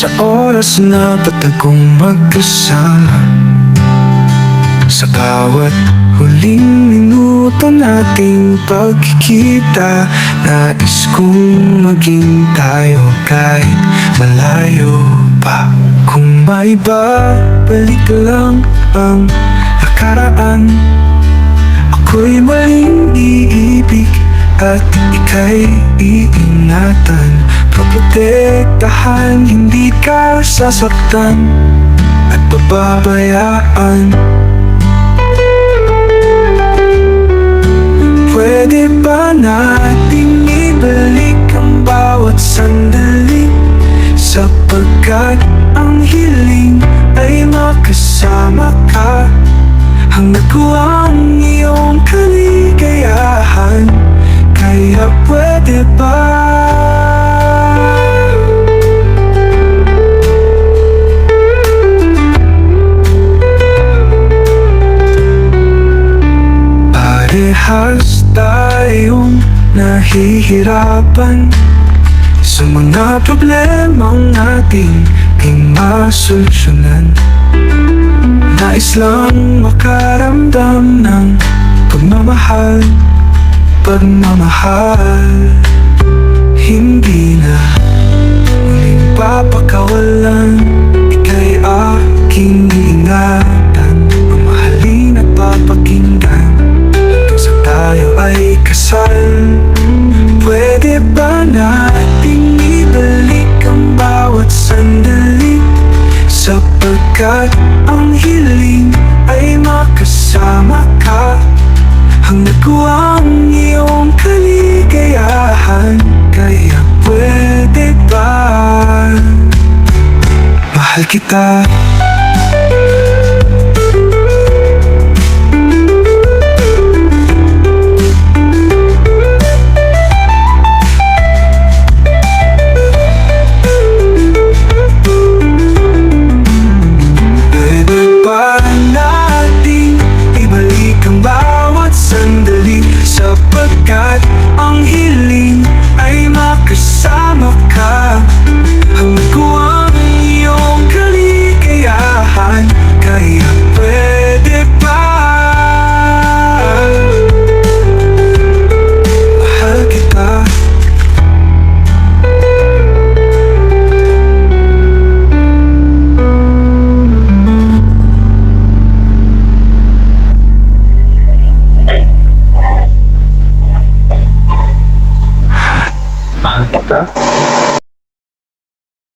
Sa oras na patagong magkasama Sa bawat huling minuto nating pagkikita Nais kong maging tayo kahit malayo pa. Kung may babalik lang ang nakaraan Ako'y maling iibig at ika'y iingatan. Proprotektahan, hindi ka sasaktan. At pababayaan Pwede ba nating ibalik ang bawat sandali? Sapagkat ang hiling ay makasama ka. Hanggat ko ang iyong kaligayahan nahihirapan Sa mga problemang ating di masolusyonan. Nais lang makaramdam ng pagmamahal Pagmamahal Sapagkat ang hiling ay makasama ka. Hanggat ko ang iyong kaligayahan Kaya pwede ba? Mahal kita Sapagkat ang hiling ay makasama ka Mahal kita.